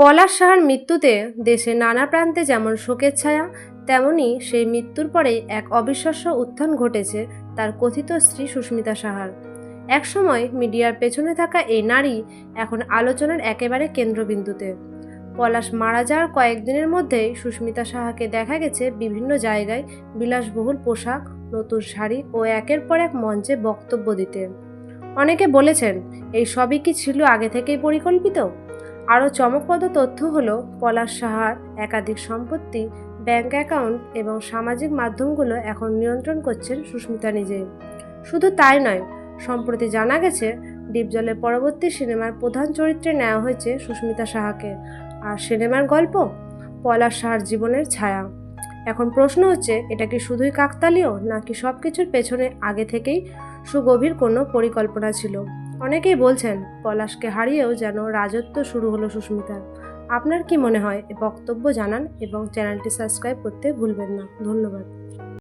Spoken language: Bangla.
পলাশ সাহার মৃত্যুতে দেশের নানা প্রান্তে যেমন শোকের ছায়া, তেমনি সেই মৃত্যুর পরেই এক অবিশ্বাস্য উত্থান ঘটেছে তার কথিত স্ত্রী সুস্মিতা সাহার। একসময় মিডিয়ার পেছনে থাকা এই নারী এখন আলোচনার একেবারে কেন্দ্রবিন্দুতে। পলাশ মারা যাওয়ার কয়েকদিনের মধ্যেই সুস্মিতা সাহাকে দেখা গেছে বিভিন্ন জায়গায় বিলাসবহুল পোশাক, নতুন শাড়ি ও একের পর এক মঞ্চে বক্তব্য দিতে। অনেকে বলেছেন, এই সবই কি ছিল আগে থেকেই পরিকল্পিত? আরও চমকপ্রদ তথ্য হল পলাশ সাহার একাধিক সম্পত্তি, ব্যাংক অ্যাকাউন্ট এবং সামাজিক মাধ্যমগুলো এখন নিয়ন্ত্রণ করছেন সুস্মিতা নিজেই শুধু তাই নয়, সম্প্রতি জানা গেছে, ডিপজলের পরবর্তী সিনেমার প্রধান চরিত্রে নেওয়া হয়েছে সুস্মিতা সাহাকে। আর সিনেমার গল্প? পলাশ সাহার জীবনের ছায়া। এখন প্রশ্ন হচ্ছে, এটা কি শুধুই কাকতালীয় নাকি সব কিছুর পেছনে আগে থেকেই সুগভীর কোনো পরিকল্পনা ছিল? অনেকেই বলছেন, পলাশকে হারিয়েও যেন রাজত্ব শুরু হলো সুস্মিতার। আপনার কি মনে হয়? বক্তব্য জানান এবং চ্যানেলটি সাবস্ক্রাইব করতে ভুলবেন না। ধন্যবাদ।